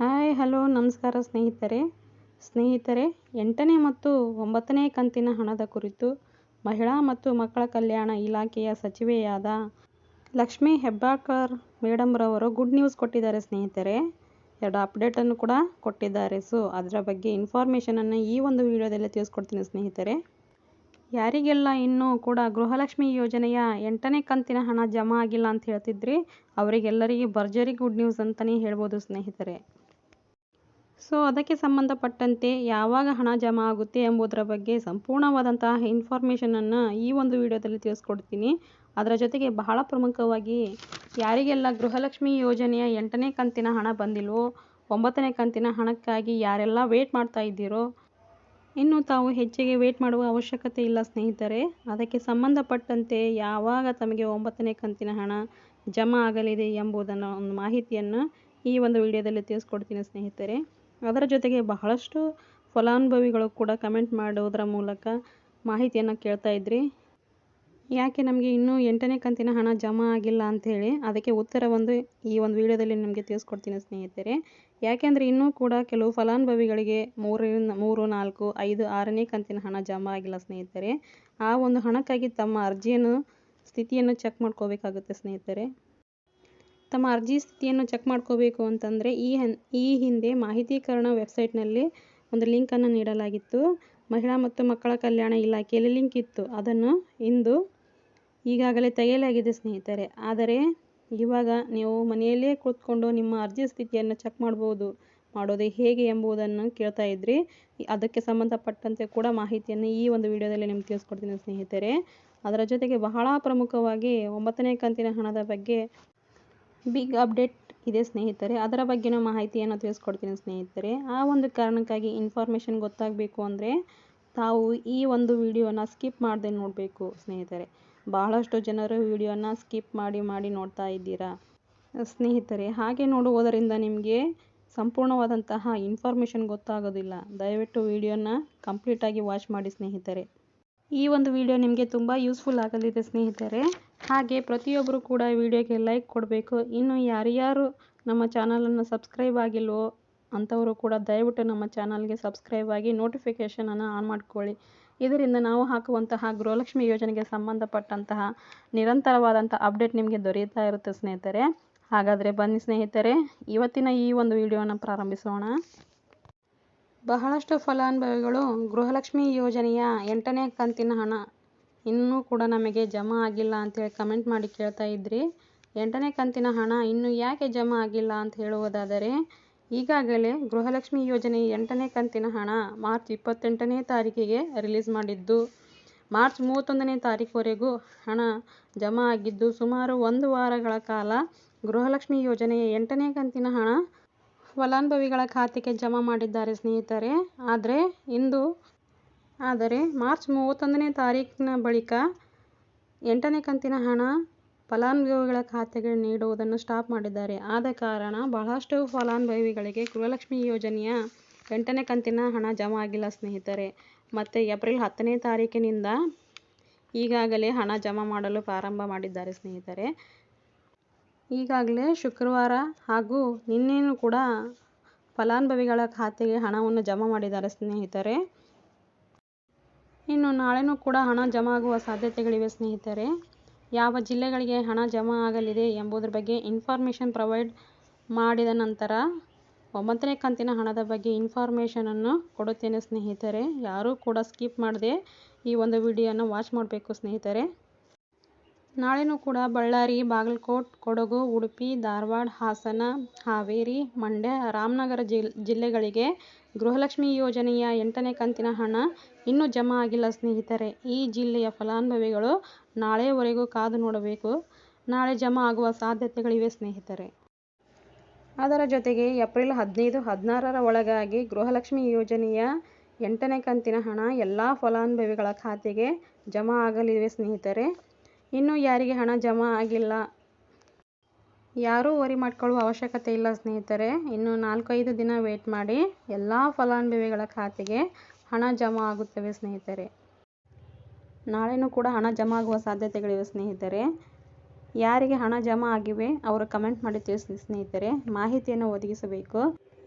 Hi hello ನಮಸ್ಕಾರ ಸ್ನೇಹಿತರೆ. ಸ್ನೇಹಿತರೆ, ಎಂಟನೇ ಮತ್ತು ಒಂಬತ್ತನೇ ಕಂತಿನ ಹಣದ ಕುರಿತು ಮಹಿಳಾ ಮತ್ತು ಮಕ್ಕಳ ಕಲ್ಯಾಣ ಇಲಾಖೆಯ ಸಚಿವೆಯಾದ ಲಕ್ಷ್ಮೀ ಹೆಬ್ಬಾಳ್ಕರ್ ಮೇಡಮ್ರವರು ಗುಡ್ ನ್ಯೂಸ್ ಕೊಟ್ಟಿದ್ದಾರೆ ಸ್ನೇಹಿತರೆ. ಎರಡು ಅಪ್ಡೇಟನ್ನು ಕೂಡ ಕೊಟ್ಟಿದ್ದಾರೆ. ಸೊ ಅದರ ಬಗ್ಗೆ ಇನ್ಫಾರ್ಮೇಷನನ್ನು ಈ ಒಂದು ವಿಡಿಯೋದಲ್ಲಿ ತಿಳಿಸ್ಕೊಡ್ತೀನಿ ಸ್ನೇಹಿತರೆ. ಯಾರಿಗೆಲ್ಲ ಇನ್ನೂ ಕೂಡ ಗೃಹಲಕ್ಷ್ಮಿ ಯೋಜನೆಯ ಎಂಟನೇ ಕಂತಿನ ಹಣ ಜಮಾ ಆಗಿಲ್ಲ ಅಂತ ಹೇಳ್ತಿದ್ರಿ, ಅವರಿಗೆಲ್ಲರಿಗೆ ಭರ್ಜರಿ ಗುಡ್ ನ್ಯೂಸ್ ಅಂತಲೇ ಹೇಳ್ಬೋದು ಸ್ನೇಹಿತರೆ. ಸೊ ಅದಕ್ಕೆ ಸಂಬಂಧಪಟ್ಟಂತೆ ಯಾವಾಗ ಹಣ ಜಮಾ ಆಗುತ್ತೆ ಎಂಬುದರ ಬಗ್ಗೆ ಸಂಪೂರ್ಣವಾದಂತಹ ಇನ್ಫಾರ್ಮೇಷನನ್ನು ಈ ಒಂದು ವಿಡಿಯೋದಲ್ಲಿ ತಿಳಿಸ್ಕೊಡ್ತೀನಿ. ಅದರ ಜೊತೆಗೆ ಬಹಳ ಪ್ರಮುಖವಾಗಿ ಯಾರಿಗೆಲ್ಲ ಗೃಹಲಕ್ಷ್ಮಿ ಯೋಜನೆಯ ಎಂಟನೇ ಕಂತಿನ ಹಣ ಬಂದಿಲ್ವೋ, ಒಂಬತ್ತನೇ ಕಂತಿನ ಹಣಕ್ಕಾಗಿ ಯಾರೆಲ್ಲ ವೇಟ್ ಮಾಡ್ತಾ ಇದ್ದೀರೋ, ಇನ್ನು ತಾವು ಹೆಚ್ಚಿಗೆ ವೇಟ್ ಮಾಡುವ ಅವಶ್ಯಕತೆ ಇಲ್ಲ ಸ್ನೇಹಿತರೆ. ಅದಕ್ಕೆ ಸಂಬಂಧಪಟ್ಟಂತೆ ಯಾವಾಗ ತಮಗೆ ಒಂಬತ್ತನೇ ಕಂತಿನ ಹಣ ಜಮಾ ಆಗಲಿದೆ ಎಂಬುದನ್ನು ಒಂದು ಮಾಹಿತಿಯನ್ನು ಈ ಒಂದು ವಿಡಿಯೋದಲ್ಲಿ ತಿಳಿಸ್ಕೊಡ್ತೀನಿ ಸ್ನೇಹಿತರೆ. ಅದರ ಜೊತೆಗೆ ಬಹಳಷ್ಟು ಫಲಾನುಭವಿಗಳು ಕೂಡ ಕಮೆಂಟ್ ಮಾಡೋದರ ಮೂಲಕ ಮಾಹಿತಿಯನ್ನು ಕೇಳ್ತಾ ಇದ್ರಿ. ಯಾಕೆ ನಮಗೆ ಇನ್ನೂ ಎಂಟನೇ ಕಂತಿನ ಹಣ ಜಮಾ ಆಗಿಲ್ಲ ಅಂಥೇಳಿ ಅದಕ್ಕೆ ಉತ್ತರ ಒಂದು ಈ ಒಂದು ವಿಡಿಯೋದಲ್ಲಿ ನಿಮಗೆ ತಿಳಿಸ್ಕೊಡ್ತೀನಿ ಸ್ನೇಹಿತರೆ. ಯಾಕೆಂದರೆ ಇನ್ನೂ ಕೂಡ ಕೆಲವು ಫಲಾನುಭವಿಗಳಿಗೆ ಮೂರರಿಂದ ಮೂರು, ನಾಲ್ಕು, ಐದು, ಆರನೇ ಕಂತಿನ ಹಣ ಜಮಾ ಆಗಿಲ್ಲ ಸ್ನೇಹಿತರೆ. ಆ ಒಂದು ಹಣಕ್ಕಾಗಿ ತಮ್ಮ ಅರ್ಜಿಯನ್ನು, ಸ್ಥಿತಿಯನ್ನು ಚೆಕ್ ಮಾಡ್ಕೋಬೇಕಾಗುತ್ತೆ ಸ್ನೇಹಿತರೆ. ತಮ್ಮ ಅರ್ಜಿ ಸ್ಥಿತಿಯನ್ನು ಚೆಕ್ ಮಾಡ್ಕೋಬೇಕು ಅಂತಂದರೆ ಈ ಹನ್, ಈ ಹಿಂದೆ ಮಾಹಿತೀಕರಣ ವೆಬ್ಸೈಟ್ನಲ್ಲಿ ಒಂದು ಲಿಂಕನ್ನು ನೀಡಲಾಗಿತ್ತು. ಮಹಿಳಾ ಮತ್ತು ಮಕ್ಕಳ ಕಲ್ಯಾಣ ಇಲಾಖೆಯಲ್ಲಿ ಲಿಂಕ್ ಇತ್ತು. ಅದನ್ನು ಇಂದು ಈಗಾಗಲೇ ತೆಗೆಯಲಾಗಿದೆ ಸ್ನೇಹಿತರೆ. ಆದರೆ ಇವಾಗ ನೀವು ಮನೆಯಲ್ಲೇ ಕೂತ್ಕೊಂಡು ನಿಮ್ಮ ಅರ್ಜಿ ಸ್ಥಿತಿಯನ್ನು ಚೆಕ್ ಮಾಡ್ಬೋದು, ಮಾಡೋದು ಹೇಗೆ ಎಂಬುದನ್ನು ಕೇಳ್ತಾ ಇದ್ರಿ. ಅದಕ್ಕೆ ಸಂಬಂಧಪಟ್ಟಂತೆ ಕೂಡ ಮಾಹಿತಿಯನ್ನು ಈ ಒಂದು ವಿಡಿಯೋದಲ್ಲಿ ನಿಮ್ಗೆ ತಿಳಿಸ್ಕೊಡ್ತೀನಿ ಸ್ನೇಹಿತರೆ. ಅದರ ಜೊತೆಗೆ ಬಹಳ ಪ್ರಮುಖವಾಗಿ ಒಂಬತ್ತನೇ ಕಂತಿನ ಹಣದ ಬಗ್ಗೆ ಬಿಗ್ ಅಪ್ಡೇಟ್ ಇದೆ ಸ್ನೇಹಿತರೆ. ಅದರ ಬಗ್ಗೆನೂ ಮಾಹಿತಿಯನ್ನು ತಿಳಿಸ್ಕೊಡ್ತೀನಿ ಸ್ನೇಹಿತರೆ. ಆ ಒಂದು ಕಾರಣಕ್ಕಾಗಿ ಇನ್ಫಾರ್ಮೇಷನ್ ಗೊತ್ತಾಗಬೇಕು ಅಂದರೆ ತಾವು ಈ ಒಂದು ವಿಡಿಯೋನ ಸ್ಕಿಪ್ ಮಾಡದೆ ನೋಡಬೇಕು ಸ್ನೇಹಿತರೆ. ಬಹಳಷ್ಟು ಜನರು ವಿಡಿಯೋನ ಸ್ಕಿಪ್ ಮಾಡಿ ಮಾಡಿ ನೋಡ್ತಾ ಇದ್ದೀರಾ? ಸ್ನೇಹಿತರೆ, ಹಾಗೆ ನೋಡುವುದರಿಂದ ನಿಮಗೆ ಸಂಪೂರ್ಣವಾದಂತಹ ಇನ್ಫಾರ್ಮೇಷನ್ ಗೊತ್ತಾಗೋದಿಲ್ಲ. ದಯವಿಟ್ಟು ವಿಡಿಯೋನ ಕಂಪ್ಲೀಟಾಗಿ ವಾಚ್ ಮಾಡಿ ಸ್ನೇಹಿತರೆ. ಈ ಒಂದು ವಿಡಿಯೋ ನಿಮಗೆ ತುಂಬ ಯೂಸ್ಫುಲ್ ಆಗಲಿದೆ ಸ್ನೇಹಿತರೆ. ಹಾಗೆ ಪ್ರತಿಯೊಬ್ಬರು ಕೂಡ ವಿಡಿಯೋಗೆ ಲೈಕ್ ಕೊಡಬೇಕು. ಇನ್ನು ಯಾರ್ಯಾರು ನಮ್ಮ ಚಾನಲನ್ನು ಸಬ್ಸ್ಕ್ರೈಬ್ ಆಗಿಲ್ವೋ ಅಂಥವರು ಕೂಡ ದಯವಿಟ್ಟು ನಮ್ಮ ಚಾನಲ್ಗೆ ಸಬ್ಸ್ಕ್ರೈಬ್ ಆಗಿ ನೋಟಿಫಿಕೇಷನನ್ನು ಆನ್ ಮಾಡ್ಕೊಳ್ಳಿ. ಇದರಿಂದ ನಾವು ಹಾಕುವಂತಹ ಗೃಹಲಕ್ಷ್ಮಿ ಯೋಜನೆಗೆ ಸಂಬಂಧಪಟ್ಟಂತಹ ನಿರಂತರವಾದಂಥ ಅಪ್ಡೇಟ್ ನಿಮಗೆ ದೊರೆಯುತ್ತಾ ಇರುತ್ತೆ ಸ್ನೇಹಿತರೆ. ಹಾಗಾದರೆ ಬನ್ನಿ ಸ್ನೇಹಿತರೆ, ಇವತ್ತಿನ ಈ ಒಂದು ವಿಡಿಯೋನ ಪ್ರಾರಂಭಿಸೋಣ. ಬಹಳಷ್ಟು ಫಲಾನುಭವಿಗಳು ಗೃಹಲಕ್ಷ್ಮಿ ಯೋಜನೆಯ ಎಂಟನೇ ಕಂತಿನ ಹಣ ಇನ್ನೂ ಕೂಡ ನಮಗೆ ಜಮಾ ಆಗಿಲ್ಲ ಅಂತೇಳಿ ಕಮೆಂಟ್ ಮಾಡಿ ಕೇಳ್ತಾ ಇದ್ರಿ. ಎಂಟನೇ ಕಂತಿನ ಹಣ ಇನ್ನೂ ಯಾಕೆ ಜಮಾ ಆಗಿಲ್ಲ ಅಂತ ಹೇಳುವುದಾದರೆ, ಈಗಾಗಲೇ ಗೃಹಲಕ್ಷ್ಮಿ ಯೋಜನೆ ಎಂಟನೇ ಕಂತಿನ ಹಣ ಮಾರ್ಚ್ ಇಪ್ಪತ್ತೆಂಟನೇ ತಾರೀಕಿಗೆ ರಿಲೀಸ್ ಮಾಡಿದ್ದು. ಮಾರ್ಚ್ ಮೂವತ್ತೊಂದನೇ ತಾರೀಕುವರೆಗೂ ಹಣ ಜಮಾ ಆಗಿದ್ದು ಸುಮಾರು ಒಂದು ವಾರಗಳ ಕಾಲ ಗೃಹಲಕ್ಷ್ಮಿ ಯೋಜನೆಯ ಎಂಟನೇ ಕಂತಿನ ಹಣ ಫಲಾನುಭವಿಗಳ ಖಾತೆಗೆ ಜಮಾ ಮಾಡಿದ್ದಾರೆ ಸ್ನೇಹಿತರೆ. ಆದರೆ ಇಂದು ಆದರೆ ಮಾರ್ಚ್ ಮೂವತ್ತೊಂದನೇ ತಾರೀಕಿನ ಬಳಿಕ ಎಂಟನೇ ಕಂತಿನ ಹಣ ಫಲಾನುಭವಿಗಳ ಖಾತೆಗೆ ನೀಡುವುದನ್ನು ಸ್ಟಾಪ್ ಮಾಡಿದ್ದಾರೆ. ಆದ ಕಾರಣ ಬಹಳಷ್ಟು ಫಲಾನುಭವಿಗಳಿಗೆ ಗೃಹಲಕ್ಷ್ಮಿ ಯೋಜನೆಯ ಎಂಟನೇ ಕಂತಿನ ಹಣ ಜಮಾ ಆಗಿಲ್ಲ ಸ್ನೇಹಿತರೆ. ಮತ್ತು ಏಪ್ರಿಲ್ ಹತ್ತನೇ ತಾರೀಕಿನಿಂದ ಈಗಾಗಲೇ ಹಣ ಜಮಾ ಮಾಡಲು ಪ್ರಾರಂಭ ಮಾಡಿದ್ದಾರೆ ಸ್ನೇಹಿತರೆ. ಈಗಾಗಲೇ ಶುಕ್ರವಾರ ಹಾಗೂ ನಿನ್ನೆಯೂ ಕೂಡ ಫಲಾನುಭವಿಗಳ ಖಾತೆಗೆ ಹಣವನ್ನು ಜಮಾ ಮಾಡಿದ್ದಾರೆ ಸ್ನೇಹಿತರೆ. ಇನ್ನು ನಾಳೆನೂ ಕೂಡ ಹಣ ಜಮಾ ಆಗುವ ಸಾಧ್ಯತೆಗಳಿವೆ, ಸ್ನೇಹಿತರೆ. ಯಾವ ಜಿಲ್ಲೆಗಳಿಗೆ ಹಣ ಜಮಾ ಆಗಲಿದೆ ಎಂಬುದರ ಬಗ್ಗೆ ಇನ್ಫಾರ್ಮೇಷನ್ ಪ್ರೊವೈಡ್ ಮಾಡಿದ ನಂತರ ಒಂಬತ್ತನೇ ಕಂತಿನ ಹಣದ ಬಗ್ಗೆ ಇನ್ಫಾರ್ಮೇಷನನ್ನು ಕೊಡುತ್ತೇನೆ, ಸ್ನೇಹಿತರೆ. ಯಾರೂ ಕೂಡ ಸ್ಕಿಪ್ ಮಾಡದೆ ಈ ಒಂದು ವಿಡಿಯೋನ ವಾಚ್ ಮಾಡಬೇಕು, ಸ್ನೇಹಿತರೆ. ನಾಳೆನೂ ಕೂಡ ಬಳ್ಳಾರಿ, ಬಾಗಲಕೋಟ್, ಕೊಡಗು, ಉಡುಪಿ, ಧಾರವಾಡ, ಹಾಸನ, ಹಾವೇರಿ, ಮಂಡ್ಯ, ರಾಮನಗರ ಜಿಲ್, ಜಿಲ್ಲೆಗಳಿಗೆ ಗೃಹಲಕ್ಷ್ಮಿ ಯೋಜನೆಯ ಎಂಟನೇ ಕಂತಿನ ಹಣ ಇನ್ನೂ ಜಮಾ ಆಗಿಲ್ಲ ಸ್ನೇಹಿತರೆ. ಈ ಜಿಲ್ಲೆಯ ಫಲಾನುಭವಿಗಳು ನಾಳೆವರೆಗೂ ಕಾದು ನೋಡಬೇಕು. ನಾಳೆ ಜಮಾ ಆಗುವ ಸಾಧ್ಯತೆಗಳಿವೆ ಸ್ನೇಹಿತರೆ. ಅದರ ಜೊತೆಗೆ ಏಪ್ರಿಲ್ ಹದಿನೈದು, ಹದಿನಾರರ ಒಳಗಾಗಿ ಗೃಹಲಕ್ಷ್ಮಿ ಯೋಜನೆಯ ಎಂಟನೇ ಕಂತಿನ ಹಣ ಎಲ್ಲ ಫಲಾನುಭವಿಗಳ ಖಾತೆಗೆ ಜಮಾ ಆಗಲಿವೆ ಸ್ನೇಹಿತರೆ. ಇನ್ನೂ ಯಾರಿಗೆ ಹಣ ಜಮಾ ಆಗಿಲ್ಲ ಯಾರೂ ವರಿ ಮಾಡ್ಕೊಳ್ಳುವ ಅವಶ್ಯಕತೆ ಇಲ್ಲ ಸ್ನೇಹಿತರೆ. ಇನ್ನು ನಾಲ್ಕೈದು ದಿನ ವೇಟ್ ಮಾಡಿ ಎಲ್ಲ ಫಲಾನುಭವಿಗಳ ಖಾತೆಗೆ ಹಣ ಜಮಾ ಆಗುತ್ತವೆ ಸ್ನೇಹಿತರೆ. ನಾಳೆನೂ ಕೂಡ ಹಣ ಜಮಾ ಆಗುವ ಸಾಧ್ಯತೆಗಳಿವೆ ಸ್ನೇಹಿತರೆ. ಯಾರಿಗೆ ಹಣ ಜಮಾ ಆಗಿವೆ ಅವರು ಕಮೆಂಟ್ ಮಾಡಿ ತಿಳಿಸಿ ಸ್ನೇಹಿತರೆ. ಮಾಹಿತಿಯನ್ನು ಒದಗಿಸಬೇಕು.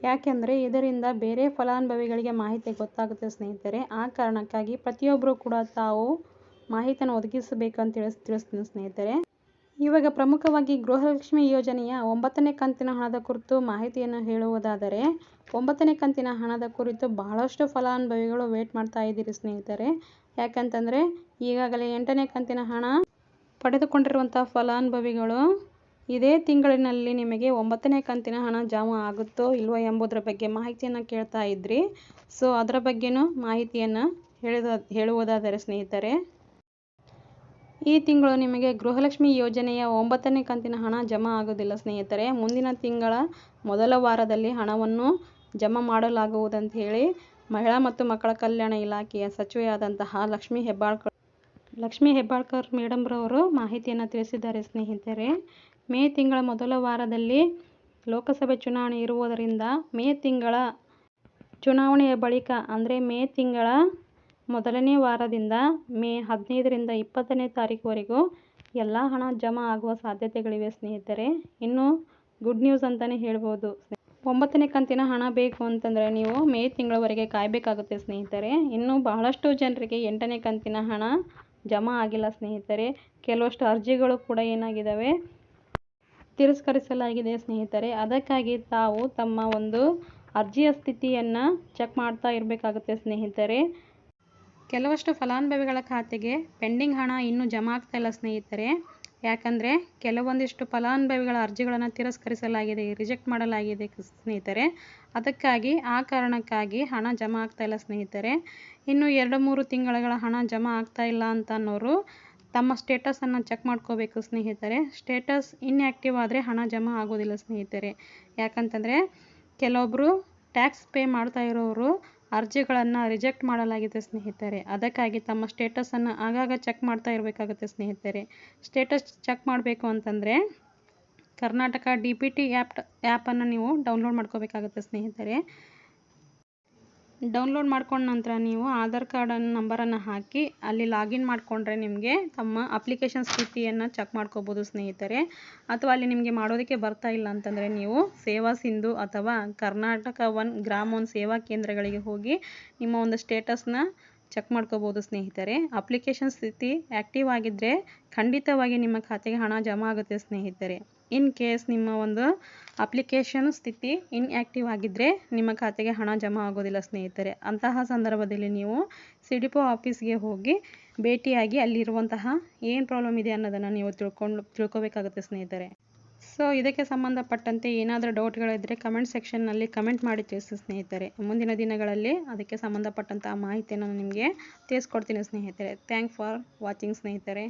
ಯಾಕೆಂದರೆ ಇದರಿಂದ ಬೇರೆ ಫಲಾನುಭವಿಗಳಿಗೆ ಮಾಹಿತಿ ಗೊತ್ತಾಗುತ್ತೆ ಸ್ನೇಹಿತರೆ. ಆ ಕಾರಣಕ್ಕಾಗಿ ಪ್ರತಿಯೊಬ್ಬರೂ ಕೂಡ ತಾವು ಮಾಹಿತಿಯನ್ನು ಒದಗಿಸಬೇಕಂತ ತಿಳಿಸ್, ತಿಳಿಸ್ತೀನಿ ಸ್ನೇಹಿತರೆ. ಇವಾಗ ಪ್ರಮುಖವಾಗಿ ಗೃಹಲಕ್ಷ್ಮಿ ಯೋಜನೆಯ ಒಂಬತ್ತನೇ ಕಂತಿನ ಹಣದ ಕುರಿತು ಮಾಹಿತಿಯನ್ನು ಹೇಳುವುದಾದರೆ, ಒಂಬತ್ತನೇ ಕಂತಿನ ಹಣದ ಕುರಿತು ಬಹಳಷ್ಟು ಫಲಾನುಭವಿಗಳು ವೇಟ್ ಮಾಡ್ತಾ ಇದ್ದೀರಿ ಸ್ನೇಹಿತರೆ. ಯಾಕಂತಂದರೆ, ಈಗಾಗಲೇ ಎಂಟನೇ ಕಂತಿನ ಹಣ ಪಡೆದುಕೊಂಡಿರುವಂಥ ಫಲಾನುಭವಿಗಳು ಇದೇ ತಿಂಗಳಿನಲ್ಲಿ ನಿಮಗೆ ಒಂಬತ್ತನೇ ಕಂತಿನ ಹಣ ಜಮಾ ಆಗುತ್ತೋ ಇಲ್ವೋ ಎಂಬುದರ ಬಗ್ಗೆ ಮಾಹಿತಿಯನ್ನು ಕೇಳ್ತಾ ಇದ್ರಿ. ಸೊ, ಅದರ ಬಗ್ಗೆನೂ ಮಾಹಿತಿಯನ್ನು ಹೇಳಿದ, ಹೇಳುವುದಾದರೆ ಸ್ನೇಹಿತರೆ ಈ ತಿಂಗಳು ನಿಮಗೆ ಗೃಹಲಕ್ಷ್ಮಿ ಯೋಜನೆಯ ಒಂಬತ್ತನೇ ಕಂತಿನ ಹಣ ಜಮಾ ಆಗೋದಿಲ್ಲ ಸ್ನೇಹಿತರೆ. ಮುಂದಿನ ತಿಂಗಳ ಮೊದಲ ವಾರದಲ್ಲಿ ಹಣವನ್ನು ಜಮಾ ಮಾಡಲಾಗುವುದಂತ ಹೇಳಿ ಮಹಿಳಾ ಮತ್ತು ಮಕ್ಕಳ ಕಲ್ಯಾಣ ಇಲಾಖೆಯ ಸಚಿವೆಯಾದಂತಹ ಲಕ್ಷ್ಮೀ ಹೆಬ್ಬಾಳ್ಕರ್ ಲಕ್ಷ್ಮೀ ಹೆಬ್ಬಾಳ್ಕರ್ ಮೇಡಮ್ರವರು ಮಾಹಿತಿಯನ್ನು ತಿಳಿಸಿದ್ದಾರೆ ಸ್ನೇಹಿತರೆ. ಮೇ ತಿಂಗಳ ಮೊದಲ ವಾರದಲ್ಲಿ ಲೋಕಸಭೆ ಚುನಾವಣೆ ಇರುವುದರಿಂದ ಮೇ ತಿಂಗಳ ಚುನಾವಣೆಯ ಬಳಿಕ, ಅಂದರೆ ಮೇ ತಿಂಗಳ ಮೊದಲನೇ ವಾರದಿಂದ ಮೇ ಹದಿನೈದರಿಂದ ಇಪ್ಪತ್ತನೇ ತಾರೀಕುವರೆಗೂ ಎಲ್ಲ ಹಣ ಜಮಾ ಆಗುವ ಸಾಧ್ಯತೆಗಳಿವೆ, ಸ್ನೇಹಿತರೆ. ಇನ್ನು ಗುಡ್ ನ್ಯೂಸ್ ಅಂತಲೇ ಹೇಳ್ಬೋದು. ಒಂಬತ್ತನೇ ಕಂತಿನ ಹಣ ಬೇಕು ಅಂತಂದರೆ ನೀವು ಮೇ ತಿಂಗಳವರೆಗೆ ಕಾಯಬೇಕಾಗುತ್ತೆ, ಸ್ನೇಹಿತರೆ. ಇನ್ನು ಬಹಳಷ್ಟು ಜನರಿಗೆ ಎಂಟನೇ ಕಂತಿನ ಹಣ ಜಮಾ ಆಗಿಲ್ಲ, ಸ್ನೇಹಿತರೆ. ಕೆಲವಷ್ಟು ಅರ್ಜಿಗಳು ಕೂಡ ಏನಾಗಿದ್ದಾವೆ ತಿರಸ್ಕರಿಸಲಾಗಿದೆ, ಸ್ನೇಹಿತರೆ. ಅದಕ್ಕಾಗಿ ತಾವು ತಮ್ಮ ಒಂದು ಅರ್ಜಿಯ ಸ್ಥಿತಿಯನ್ನು ಚೆಕ್ ಮಾಡ್ತಾ ಇರಬೇಕಾಗುತ್ತೆ, ಸ್ನೇಹಿತರೆ. ಕೆಲವಷ್ಟು ಫಲಾನುಭವಿಗಳ ಖಾತೆಗೆ ಪೆಂಡಿಂಗ್ ಹಣ ಇನ್ನೂ ಜಮಾ ಆಗ್ತಾ ಇಲ್ಲ ಸ್ನೇಹಿತರೆ. ಯಾಕಂದರೆ ಕೆಲವೊಂದಿಷ್ಟು ಫಲಾನುಭವಿಗಳ ಅರ್ಜಿಗಳನ್ನು ತಿರಸ್ಕರಿಸಲಾಗಿದೆ, ರಿಜೆಕ್ಟ್ ಮಾಡಲಾಗಿದೆ ಸ್ನೇಹಿತರೆ. ಅದಕ್ಕಾಗಿ, ಆ ಕಾರಣಕ್ಕಾಗಿ ಹಣ ಜಮಾ ಆಗ್ತಾ ಇಲ್ಲ ಸ್ನೇಹಿತರೆ. ಇನ್ನು ಎರಡು ಮೂರು ತಿಂಗಳ ಹಣ ಜಮಾ ಆಗ್ತಾ ಇಲ್ಲ ಅಂತ ಅನ್ನೋರು ತಮ್ಮ ಸ್ಟೇಟಸನ್ನು ಚೆಕ್ ಮಾಡ್ಕೋಬೇಕು ಸ್ನೇಹಿತರೆ. ಸ್ಟೇಟಸ್ ಇನ್ಆ್ಯಕ್ಟಿವ್ ಆದರೆ ಹಣ ಜಮಾ ಆಗೋದಿಲ್ಲ ಸ್ನೇಹಿತರೆ. ಯಾಕಂತಂದರೆ ಕೆಲವೊಬ್ಬರು ಟ್ಯಾಕ್ಸ್ ಪೇ ಮಾಡ್ತಾ ಇರೋರು ಅರ್ಜಿಗಳನ್ನು ರಿಜೆಕ್ಟ್ ಮಾಡಲಾಗಿದೆ ಸ್ನೇಹಿತರೆ. ಅದಕ್ಕಾಗಿ ತಮ್ಮ ಸ್ಟೇಟಸನ್ನು ಆಗಾಗ ಚೆಕ್ ಮಾಡ್ತಾ ಇರಬೇಕಾಗುತ್ತೆ ಸ್ನೇಹಿತರೆ. ಸ್ಟೇಟಸ್ ಚೆಕ್ ಮಾಡಬೇಕು ಅಂತಂದರೆ Karnataka D P T app ಆ್ಯಪನ್ನು ನೀವು ಡೌನ್ಲೋಡ್ ಮಾಡ್ಕೋಬೇಕಾಗುತ್ತೆ ಸ್ನೇಹಿತರೆ. ಡೌನ್ಲೋಡ್ ಮಾಡ್ಕೊಂಡ ನಂತರ ನೀವು ಆಧಾರ್ ಕಾರ್ಡನ್ನು ನಂಬರನ್ನು ಹಾಕಿ ಅಲ್ಲಿ ಲಾಗಿನ್ ಮಾಡಿಕೊಂಡ್ರೆ ನಿಮಗೆ ತಮ್ಮ ಅಪ್ಲಿಕೇಶನ್ ಸ್ಥಿತಿಯನ್ನು ಚೆಕ್ ಮಾಡ್ಕೋಬೋದು ಸ್ನೇಹಿತರೆ. ಅಥವಾ ಅಲ್ಲಿ ನಿಮಗೆ ಮಾಡೋದಕ್ಕೆ ಬರ್ತಾ ಇಲ್ಲ ಅಂತಂದರೆ ನೀವು ಸೇವಾ ಸಿಂಧು ಅಥವಾ ಕರ್ನಾಟಕ ಒನ್ ಗ್ರಾಮ ಒನ್ ಸೇವಾ ಕೇಂದ್ರಗಳಿಗೆ ಹೋಗಿ ನಿಮ್ಮ ಒಂದು ಸ್ಟೇಟಸ್ನ ಚೆಕ್ ಮಾಡ್ಕೋಬೋದು ಸ್ನೇಹಿತರೆ. ಅಪ್ಲಿಕೇಶನ್ ಸ್ಥಿತಿ ಆ್ಯಕ್ಟಿವ್ ಆಗಿದ್ದರೆ ಖಂಡಿತವಾಗಿ ನಿಮ್ಮ ಖಾತೆಗೆ ಹಣ ಜಮಾ ಆಗುತ್ತೆ ಸ್ನೇಹಿತರೆ. ಇನ್ ಕೇಸ್ ನಿಮ್ಮ ಒಂದು ಅಪ್ಲಿಕೇಶನ್ ಸ್ಥಿತಿ ಇನ್ಆ್ಯಕ್ಟಿವ್ ಆಗಿದ್ದರೆ ನಿಮ್ಮ ಖಾತೆಗೆ ಹಣ ಜಮಾ ಆಗೋದಿಲ್ಲ ಸ್ನೇಹಿತರೆ. ಅಂತಹ ಸಂದರ್ಭದಲ್ಲಿ ನೀವು ಸಿ ಡಿ ಪೋ ಆಫೀಸ್ಗೆ ಹೋಗಿ ಭೇಟಿಯಾಗಿ ಅಲ್ಲಿರುವಂತಹ ಏನು ಪ್ರಾಬ್ಲಮ್ ಇದೆ ಅನ್ನೋದನ್ನು ನೀವು ತಿಳ್ಕೊಂಡು, ತಿಳ್ಕೊಬೇಕಾಗುತ್ತೆ ಸ್ನೇಹಿತರೆ. ಸೊ, ಇದಕ್ಕೆ ಸಂಬಂಧಪಟ್ಟಂತೆ ಏನಾದರೂ ಡೌಟ್ಗಳಿದ್ದರೆ ಕಮೆಂಟ್ ಸೆಕ್ಷನ್ನಲ್ಲಿ ಕಮೆಂಟ್ ಮಾಡಿ ತಿಳಿಸಿ ಸ್ನೇಹಿತರೆ. ಮುಂದಿನ ದಿನಗಳಲ್ಲಿ ಅದಕ್ಕೆ ಸಂಬಂಧಪಟ್ಟಂತಹ ಮಾಹಿತಿಯನ್ನು ನಿಮಗೆ ತಿಳಿಸ್ಕೊಡ್ತೀನಿ ಸ್ನೇಹಿತರೆ. ಥ್ಯಾಂಕ್ ಫಾರ್ ವಾಚಿಂಗ್ ಸ್ನೇಹಿತರೆ.